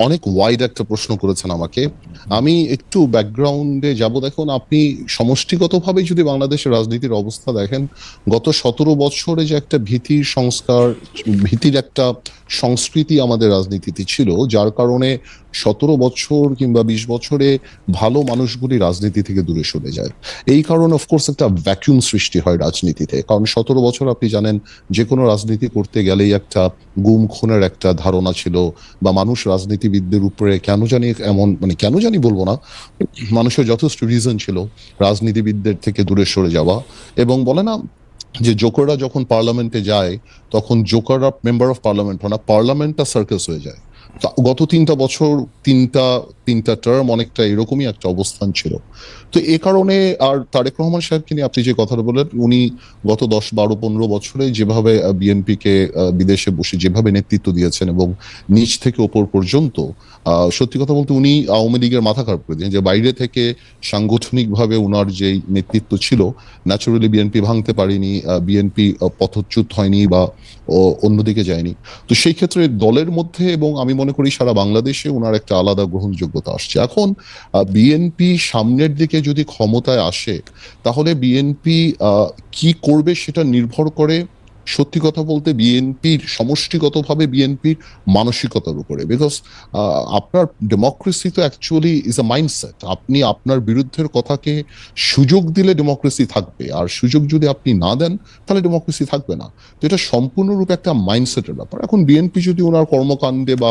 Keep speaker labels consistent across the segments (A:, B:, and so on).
A: অনেক ওয়াইড একটা প্রশ্ন করেছেন আমাকে। আমি একটু ব্যাকগ্রাউন্ডে যাব। দেখুন, আপনি সমষ্টিগতভাবে যদি বাংলাদেশের রাজনীতির অবস্থা দেখেন, গত সতেরো বছরে যে একটা ভীতির সংস্কার, ভীতির একটা সংস্কৃতি আমাদের রাজনীতিতে ছিল, যার কারণে সতেরো বছর কিংবা বিশ বছরে ভালো মানুষগুলি রাজনীতি থেকে দূরে সরে যায়। এই কারণে অফকোর্স একটা ভ্যাকিউম সৃষ্টি হয় রাজনীতিতে। কারণ সতেরো বছর আপনি জানেন, যে কোনো রাজনীতি করতে গেলেই একটা গুম খুনের একটা ধারণা ছিল, বা মানুষ রাজনীতিবিদদের উপরে কেন জানি এমন মানে কেন জানি বলব না, মানুষের যথেষ্ট রিজন ছিল রাজনীতিবিদদের থেকে দূরে সরে যাওয়া। এবং বলে না, যে জোকাররা যখন পার্লামেন্টে যায়, তখন জোকাররা মেম্বার অফ পার্লামেন্ট হয় না পার্লামেন্টটা সার্কাস হয়ে যায়। গত তিনটা বছর তিনটা তিনটা টার্ম অনেকটা এরকমই একটা অবস্থান ছিল। তো এ কারণে আর তারেক রহমান সাহেবকে নিয়ে আপনি যে কথাটা বললেন উনি গত দশ বারো পনেরো বছরে যেভাবে বিএনপি কে আহ, বিদেশে বসে যেভাবে নেতৃত্ব দিয়েছেন এবং নিচ থেকে ওপর পর্যন্ত সত্যি কথা বলতে উনি আওয়ামী লীগের মাথা খারাপ করে দিয়েছেন যে বাইরে থেকে সাংগঠনিকভাবে উনার যেই নেতৃত্ব ছিল ন্যাচুরালি বিএনপি ভাঙতে পারেনি বিএনপি পথচ্যুত হয়নি বা অন্যদিকে যায়নি। তো সেই ক্ষেত্রে দলের মধ্যে এবং আমি মনে করি সারা বাংলাদেশে ওনার একটা আলাদা গ্রহণযোগ্যতা আসছে। এখন বিএনপি সামনের দিকে যদি ক্ষমতায় আসে, তাহলে বিএনপি কি করবে সেটা নির্ভর করে, সত্যি কথা বলতে বিএনপির সমষ্টিগতভাবে বিএনপির মানসিকতার উপরে। বিকজ আপনার ডেমোক্রেসি তো অ্যাকচুয়ালি ইজ আ মাইন্ডসেট আপনি আপনার বিরুদ্ধের কথাকে সুযোগ দিলে ডেমোক্রেসি থাকবে। আর সুযোগ যদি আপনি না দেন, তাহলে ডেমোক্রেসি থাকবে না। তো এটা সম্পূর্ণরূপে একটা মাইন্ডসেটের ব্যাপার। এখন বিএনপি যদি ওনার কর্মকাণ্ডে বা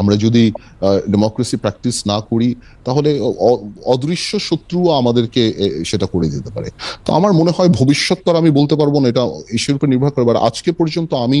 A: আমরা যদি ডেমোক্রেসি প্র্যাকটিস না করি, তাহলে অদৃশ্য শত্রুও আমাদেরকে সেটা করে দিতে পারে। তো আমার মনে হয় ভবিষ্যৎ তো আমি বলতে পারব না, এটা ইস্যুর উপর নির্ভর করে। আজকে পর্যন্ত আমি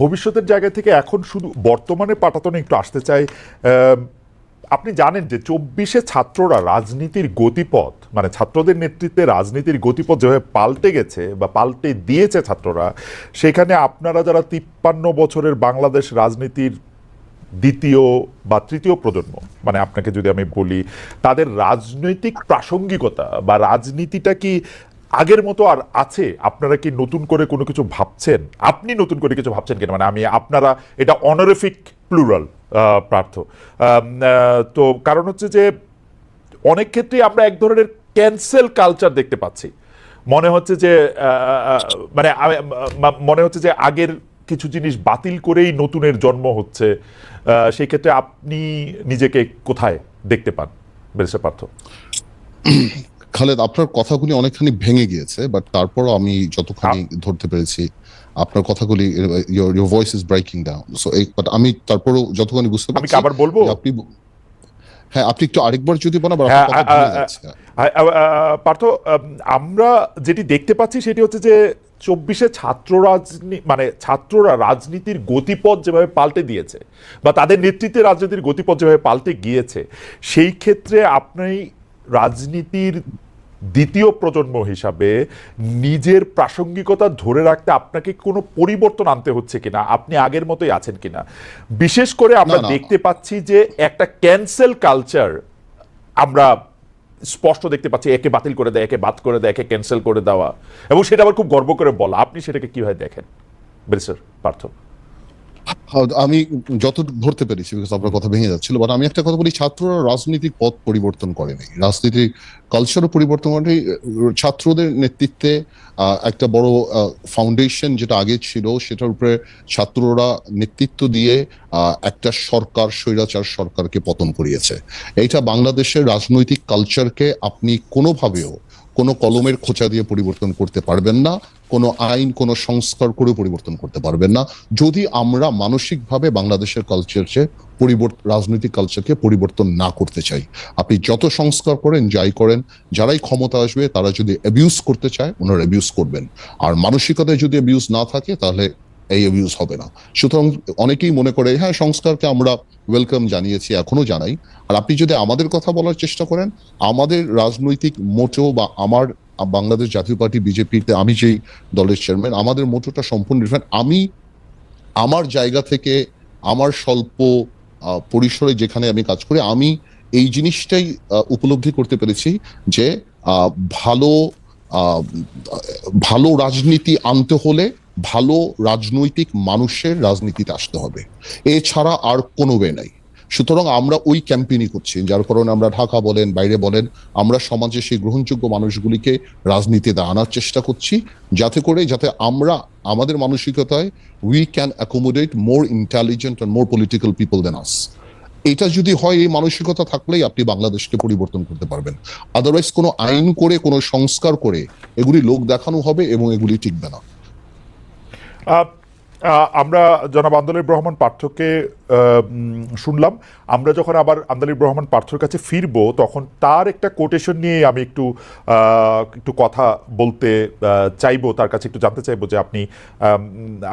B: ভবিষ্যতের জায়গা থেকে এখন শুধু বর্তমানে পাটাতনে একটু আসতে চাই। আপনি জানেন যে চব্বিশে ছাত্ররা রাজনীতির গতিপথ মানে ছাত্রদের নেতৃত্বে রাজনীতির গতিপথ যেভাবে পাল্টে গেছে বা পাল্টে দিয়েছে ছাত্ররা, সেখানে আপনারা যারা তিপ্পান্ন বছরের বাংলাদেশ রাজনীতির দ্বিতীয় বা তৃতীয় প্রজন্ম মানে আপনাকে যদি আমি বলি, তাদের রাজনৈতিক প্রাসঙ্গিকতা বা রাজনীতিটা কি আগের মতো আর আছে? আপনারা কি নতুন করে কোনো কিছু ভাবছেন? আপনি নতুন করে কিছু ভাবছেন কিনা? মানে আমি আপনারা, এটা অনারিফিক প্লুরাল প্রার্থ। তো কারণ হচ্ছে যে অনেক ক্ষেত্রেই আমরা এক ধরনের ক্যান্সেল কালচার দেখতে পাচ্ছি। মনে হচ্ছে যে মানে মনে হচ্ছে যে আগের কিছু জিনিস বাতিল করেই নতুনের জন্ম হচ্ছে। সেই ক্ষেত্রে আপনি নিজেকে কোথায় দেখতে পান? বেরেসা পার্থ।
A: খালেদ আপনার কথাগুলি অনেকখানি ভেঙে গিয়েছে বাট তারপরও আমি যতখানি ধরতে পেরেছি আপনার কথাগুলি your voice is breaking down so but আমি তারপরও যতখানি বুঝতে
B: আমি
A: পারছি
B: আবার বলব?
A: আপনি হ্যাঁ আপনি একটু আরেকবার যদি বলেন
B: হ্যাঁ, পার্থ আমরা যেটি দেখতে পাচ্ছি সেটি হচ্ছে যে চব্বিশে ছাত্র রাজনী মানে ছাত্ররা রাজনীতির গতিপথ যেভাবে পাল্টে দিয়েছে বা তাদের নেতৃত্বে রাজনীতির গতিপথ যেভাবে পাল্টে গিয়েছে সেই ক্ষেত্রে আপনি রাজনীতির দ্বিতীয় প্রজন্ম হিসাবে নিজের প্রাসঙ্গিকতা ধরে রাখতে আপনাকে কোনো পরিবর্তন আনতে হচ্ছে কিনা? আপনি আগের মতোই আছেন কিনা? বিশেষ করে আমরা। দেখতে পাচ্ছি যে একটা ক্যান্সেল কালচার আমরা স্পষ্ট দেখতে পাচ্ছি একে বাতিল করে দেয় একে বাদ করে দেয় একে ক্যান্সেল করে দেওয়া। এবং সেটা আবার খুব গর্ব করে বলা। আপনি সেটাকে কীভাবে দেখেন? ব্যারিস্টার পার্থ।
A: হ্যাঁ, আমি যত ধরতে পেরেছি বিকজ আপনার কথা ভেঙে যাচ্ছিল বাট আমি একটা কথা বলি, ছাত্ররা রাজনৈতিক পথ পরিবর্তন করেনি রাজনীতির কালচারও পরিবর্তন করেনি ছাত্রদের নেতৃত্বে একটা বড় ফাউন্ডেশন যেটা আগে ছিল, সেটার উপরে ছাত্ররা নেতৃত্ব দিয়ে একটা সরকার, স্বৈরাচার সরকারকে পতন করিয়েছে। এইটা বাংলাদেশের রাজনৈতিক কালচারকে আপনি কোনোভাবেও কোনো কলমের খোঁচা দিয়ে পরিবর্তন করতে পারবেন না কোনো আইন, কোনো সংস্কার করে পরিবর্তন করতে পারবেন না। যদি আমরা মানসিকভাবে বাংলাদেশের কালচারকে পরিবর্তন রাজনৈতিক কালচারকে পরিবর্তন না করতে চাই, আপনি যত সংস্কার করেন, যাই করেন, যারাই ক্ষমতা আসবে, তারা যদি অ্যাবিউজ করতে চায়, ওনারা অ্যাবিউজ করবেন। আর মানসিকতায় যদি অ্যাবিউজ না থাকে, তাহলে এই অ্যাবিউজ হবে না। সুতরাং অনেকেই মনে করে হ্যাঁ সংস্কারকে আমরা ওয়েলকাম জানিয়েছি, এখনও জানাই। আর আপনি যদি আমাদের কথা বলার চেষ্টা করেন, আমাদের রাজনৈতিক মোটো বা আমার বাংলাদেশ জাতীয় পার্টি, বিজেপিতে আমি যেই দলের চেয়ারম্যান আমাদের মোটোটা সম্পূর্ণ ডিফারেন্ট আমি আমার জায়গা থেকে, আমার স্বল্প পরিসরে যেখানে আমি কাজ করি, আমি এই জিনিসটাই উপলব্ধি করতে পেরেছি যে ভালো ভালো রাজনীতি আনতে হলে ভালো রাজনৈতিক মানুষের রাজনীতিতে আসতে হবে। এছাড়া আর কোনো ওয়ে নাই। সুতরাং আমরা ওই ক্যাম্পেইনই করছি, যার কারণে আমরা ঢাকা বলেন, বাইরে বলেন, আমরা সমাজে সেই গ্রহণযোগ্য মানুষগুলিকে রাজনীতিতে আনার চেষ্টা করছি, যাতে করে যাতে আমরা, আমাদের মানসিকতায় we can accommodate more intelligent and more political people than us এটা যদি হয়, এই মানসিকতা থাকলেই আপনি বাংলাদেশকে পরিবর্তন করতে পারবেন। আদারওয়াইজ কোনো আইন করে, কোনো সংস্কার করে, এগুলি লোক দেখানো হবে এবং এগুলি টিকবে না।
B: আমরা জনাব আন্দোলিব রহমান পার্থকে শুনলাম। আমরা যখন আবার আন্দোলিব রহমান পার্থর কাছে ফিরবো, তখন তার একটা কোটেশন নিয়ে আমি একটু একটু কথা বলতে চাইব, তার কাছে একটু জানতে চাইব যে আপনি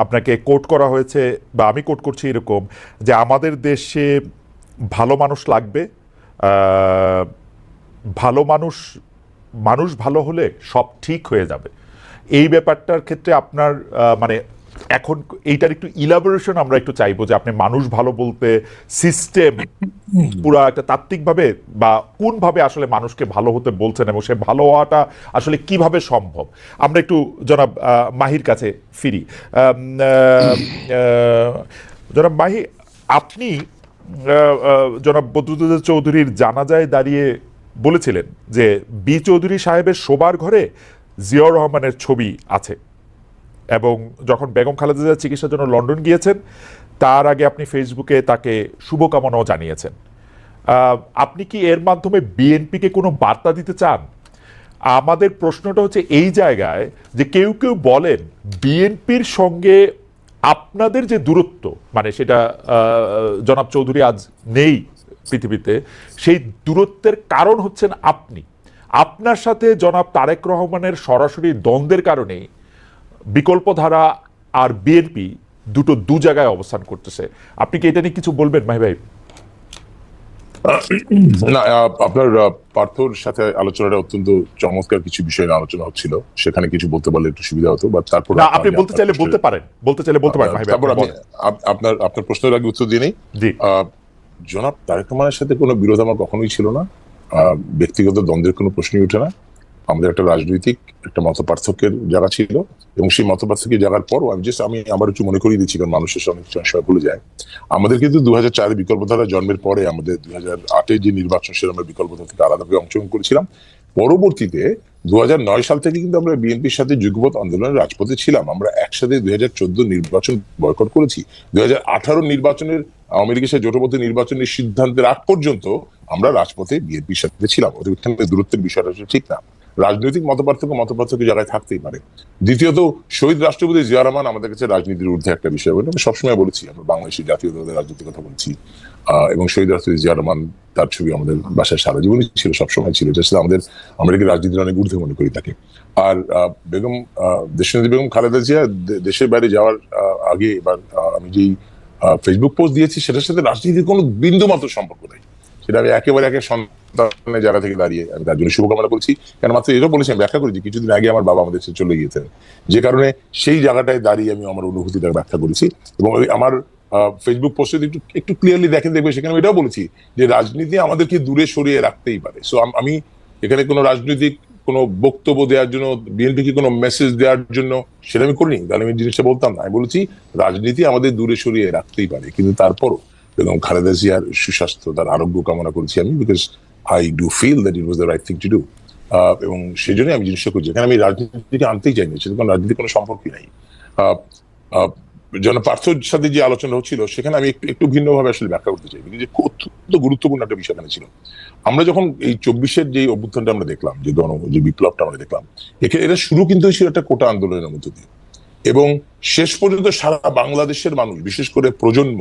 B: আপনাকে কোট করা হয়েছে বা আমি কোট করছি এরকম যে আমাদের দেশে ভালো মানুষ লাগবে ভালো মানুষ মানুষ ভালো হলে সব ঠিক হয়ে যাবে। এই ব্যাপারটার ক্ষেত্রে আপনার মানে এখন এইটার একটু ইলাবোরেশন আমরা একটু চাইব যে আপনি মানুষ ভালো বলতে সিস্টেম পুরো একটা তাত্ত্বিকভাবে বা কোনভাবে আসলে মানুষকে ভালো হতে বলছেন এবং সে ভালো হওয়াটা আসলে কীভাবে সম্ভব? আমরা একটু জনাব মাহির কাছে ফিরি। জনাব মাহি, আপনি জনাব বদরুদ্দোজা চৌধুরীর জানাজায় দাঁড়িয়ে বলেছিলেন যে বি চৌধুরী সাহেবের শোবার ঘরে জিয়াউর রহমানের ছবি আছে। এবং যখন বেগম খালেদা চিকিৎসার জন্য লন্ডন গিয়েছেন, তার আগে আপনি ফেসবুকে তাকে শুভকামনাও জানিয়েছেন। আপনি কি এর মাধ্যমে বিএনপিকে কোনো বার্তা দিতে চান? আমাদের প্রশ্নটা হচ্ছে এই জায়গায় যে কেউ কেউ বলেন বিএনপির সঙ্গে আপনাদের যে দূরত্ব মানে সেটা জনাব চৌধুরী আজ নেই পৃথিবীতে, সেই দূরত্বের কারণ হচ্ছেন আপনি। আপনার সাথে জনাব তারেক রহমানের সরাসরি দ্বন্দ্বের কারণেই বিকল্পধারা আর বিএনপি দুটো দু জায়গায় অবস্থান করতেছে। আপনি কি এটা নিয়ে কিছু বলবেন মাহি ভাই?
C: না আপনার পার্থর সাথে আলোচনাটা অত্যন্ত চমৎকার কিছু বিষয় নিয়ে আলোচনা হচ্ছিল। সেখানে কিছু বলতে পারলে একটু সুবিধা হতো বা তারপর
B: আপনি বলতে চাইলে বলতে পারেন বলতে চাইলে বলতে পারেন
C: তারপর আমি আপনার আপনার প্রশ্নের আগে উত্তর দিয়ে নেই। জনাব তারেক রহমানের সাথে কোনো বিরোধ আমার কখনোই ছিল না। ব্যক্তিগত দ্বন্দ্বের কোনো প্রশ্নই ওঠে না। আমাদের একটা রাজনৈতিক একটা মত পার্থক্যের জায়গা ছিল, এবং সেই মত পার্থক্যের জায়গার পরও আমি জাস্ট আমি আবার একটু মনে করিয়ে দিচ্ছি, কারণ মানুষের অনেক সময় ভুলে যায়। আমাদের কিন্তু দু হাজার চারে বিকল্পধারা জন্মের পরে আমাদের দু হাজার আটে যে নির্বাচন, সেটা আমরা বিকল্পধারা থেকে আলাদাভাবে অংশগ্রহণ করেছিলাম। পরবর্তীতে দু সাল থেকে কিন্তু আমরা বিএনপির সাথে যুগপথ আন্দোলনের রাজপথে ছিলাম। আমরা একসাথে দুই হাজার চোদ্দ নির্বাচন বয়কট করেছি। দুই হাজার আঠারো নির্বাচনের আওয়ামী লীগের সাথে জোটবদ্ধ নির্বাচনের সিদ্ধান্তের আগ পর্যন্ত আমরা রাজপথে বিএনপির সাথে ছিলাম। ওদের দূরত্বের বিষয়টা ঠিক না। রাজনৈতিক মতপার্থক্য মতপার্থক্য জায়গায় থাকতেই পারে। দ্বিতীয়ত, শহীদ রাষ্ট্রপতি জিয়া রহমান আমাদের কাছে রাজনীতির ঊর্ধ্বে একটা বিষয় বলে আমি সবসময় বলেছি, আমরা বাংলাদেশের জাতীয় দলের রাজনীতির কথা বলছি। এবং শহীদ রাষ্ট্রপতি জিয়া রহমান তার ছবি আমাদের বাসায় সারা জীবনই ছিল, সবসময় ছিল। ছিল আমাদের আমরা কি রাজনীতির অনেক ঊর্ধ্বে মনে করি তাকে। আর বেগম দেশনেত্রী বেগম খালেদা জিয়া দেশের বাইরে যাওয়ার আগে এবার আমি যেই ফেসবুক পোস্ট দিয়েছি, সেটার সাথে রাজনীতির কোনো বিন্দু মাত্র সম্পর্ক নেই। সেটা আমি একেবারে একে সন্তানের জায়গা থেকে দাঁড়িয়ে আমি তার জন্য শুভকামনা করছি। কেন মাত্র এটাও বলেছি, আমি ব্যাখ্যা করেছি, কিছুদিন আগে আমার বাবা আমাদের চলে গিয়েছেন যে কারণে সেই জায়গাটায় দাঁড়িয়ে আমি আমার অনুভূতিটা ব্যাখ্যা করেছি এবং আমার ফেসবুক পোস্টে একটু একটু ক্লিয়ারলি দেখেন দেখবে সেখানে এটাও বলেছি যে রাজনীতি আমাদেরকে দূরে সরিয়ে রাখতেই পারে। সো আমি এখানে কোনো রাজনৈতিক কোনো বক্তব্য দেওয়ার জন্য বিএনপিকে কোনো মেসেজ দেওয়ার জন্য সেটা আমি করিনি। তাহলে আমি জিনিসটা বলতাম না। আমি বলেছি, রাজনীতি আমাদের দূরে সরিয়ে রাখতেই পারে। কিন্তু তারপরও এবং খালেদা জিয়ার সুস্বাস্থ্য, তার আরোগ্য কামনা করছি আমি because I do feel that it was the right thing to do এবং সেই জন্যই আমি জিনিসটা করছি, এখানে আমি রাজনীতিকে আনতেই চাইনি সেটা কোনো রাজনীতির কোনো সম্পর্কই নাই। যেন পার্থর সাথে যে আলোচনা হচ্ছিল, সেখানে আমি একটু একটু ভিন্নভাবে আসলে ব্যাখ্যা করতে চাই যে অত্যন্ত গুরুত্বপূর্ণ একটা বিষয় এখানে ছিল। আমরা যখন এই চব্বিশের যে অভ্যুত্থানটা আমরা দেখলাম, যে গণ, যে বিপ্লবটা আমরা দেখলাম এখানে এটা শুরু কিন্তু ছিল একটা কোটা আন্দোলনের মধ্য দিয়ে। এবং শেষ পর্যন্ত সারা বাংলাদেশের মানুষ, বিশেষ করে প্রজন্ম,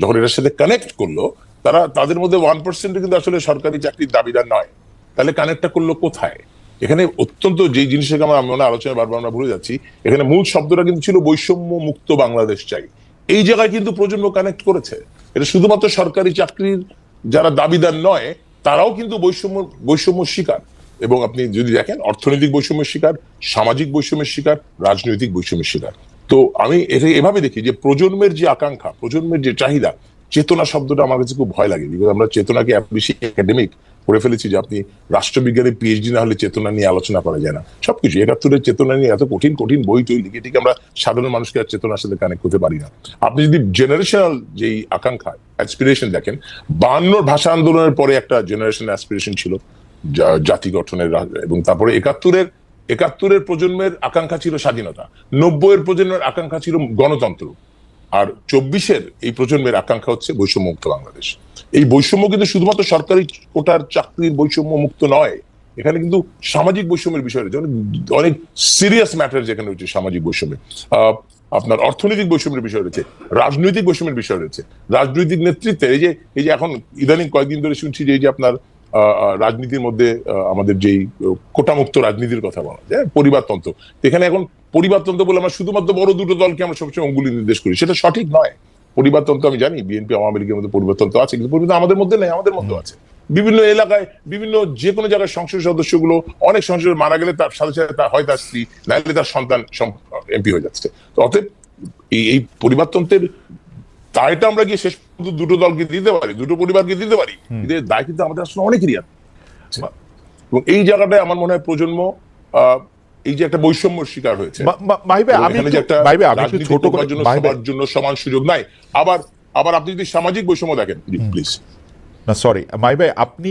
C: যখন এটার সাথে কানেক্ট করল তারা তাদের মধ্যে ওয়ান পার্সেন্ট কিন্তু আসলে সরকারি চাকরির দাবিদার নয়। তাহলে কানেক্টটা করল কোথায়? এখানে অত্যন্ত যে জিনিসটাকে আমরা মনে আলোচনা বারবার আমরা ভুলে যাচ্ছি, এখানে মূল শব্দটা কিন্তু ছিল বৈষম্য মুক্ত বাংলাদেশ চাই। এই জায়গায় কিন্তু প্রজন্ম কানেক্ট করেছে। এটা শুধুমাত্র সরকারি চাকরির যারা দাবিদার নয়, তারাও কিন্তু বৈষম্য বৈষম্য শিকার। এবং আপনি যদি দেখেন, অর্থনৈতিক বৈষম্যের শিকার, সামাজিক বৈষম্যের শিকার, রাজনৈতিক বৈষম্যের শিকার। তো আমি এভাবে দেখি যে প্রজন্মের যে আকাঙ্ক্ষা, প্রজন্মের যে চাহিদা চেতনা শব্দটা আমার কাছে খুব ভয় লাগে বিকজ আমরা চেতনাকে বেশি একাডেমিক করে ফেলেছি যে আপনি রাষ্ট্রবিজ্ঞানে পিএইচডি না হলে চেতনা নিয়ে আলোচনা করা যায় না। সবকিছু, একাত্তরের চেতনা নিয়ে এত কঠিন কঠিন বই টই লিখে ঠিক আমরা সাধারণ মানুষকে আর চেতনার সাথে কানেক্ট করতে পারি না। আপনি যদি জেনারেশনাল যেই আকাঙ্ক্ষা অ্যাসপিরেশন দেখেন বায়ান্নর ভাষা আন্দোলনের পরে একটা জেনারেশন অ্যাসপিরেশন ছিল জাতি গঠনের এবং তারপরে একাত্তরের একাত্তরের প্রজন্মের আকাঙ্ক্ষা ছিল স্বাধীনতা, নব্বইয়ের প্রজন্মের আকাঙ্ক্ষা ছিল গণতন্ত্র। আর চব্বিশের এই প্রজন্মের আকাঙ্ক্ষা হচ্ছে বৈষম্য মুক্ত বাংলাদেশ। এই বৈষম্য কিন্তু শুধুমাত্র সরকারি কোটার চাকরির বৈষম্য মুক্ত নয়, এখানে কিন্তু সামাজিক বৈষম্যের বিষয় রয়েছে। অনেক সিরিয়াস ম্যাটার যেখানে রয়েছে সামাজিক বৈষম্যে। আপনার অর্থনৈতিক বৈষম্যের বিষয় রয়েছে, রাজনৈতিক বৈষম্যের বিষয় রয়েছে। রাজনৈতিক নেতৃত্বে এই যে এই যে এখন ইদানিং কয়েকদিন ধরে শুনছি যে, এই যে আপনার রাজনীতির মধ্যে আমাদের যেই কোটামুক্ত রাজনীতির কথা বলা যায় পরিবারতন্ত্র। এখানে এখন পরিবারতন্ত্র বলে আমরা শুধুমাত্র বড় দুটো দলকে আমরা সবসময় অঙ্গুলি নির্দেশ করি। সেটা সঠিক নয়। পরিবারতন্ত্র আমি জানি বিএনপি আওয়ামী লীগের মধ্যে পরিবারতন্ত্র আছে কিন্তু পরিবর্তন আমাদের মধ্যে নেই আমাদের মধ্যে আছে। বিভিন্ন এলাকায় বিভিন্ন যে কোনো জায়গায় সংসদ সদস্যগুলো অনেক সংসদ মারা গেলে তার সাথে সাথে তার হয় তার স্ত্রী নাইলে তার সন্তান এমপি হয়ে যাচ্ছে। তো অতএব এই এই পরিবারতন্ত্রের দায়টা আমরা গিয়ে শেষ পর্যন্ত দুটো দলকে দিতে পারি দুটো পরিবারকে দিতে পারি। কিন্তু দায় কিন্তু আমাদের আসলে অনেকেরই আছে। এবং এই জায়গাটায় আমার মনে হয় প্রজন্ম আহ, এই যে একটা বৈষম্য শিকার হয়েছে।
B: ছোট
C: করার জন্য সবার জন্য সমান সুযোগ নাই। আবার আবার আপনি যদি সামাজিক বৈষম্য দেখেন প্লিজ
B: না সরি মাই ভাই আপনি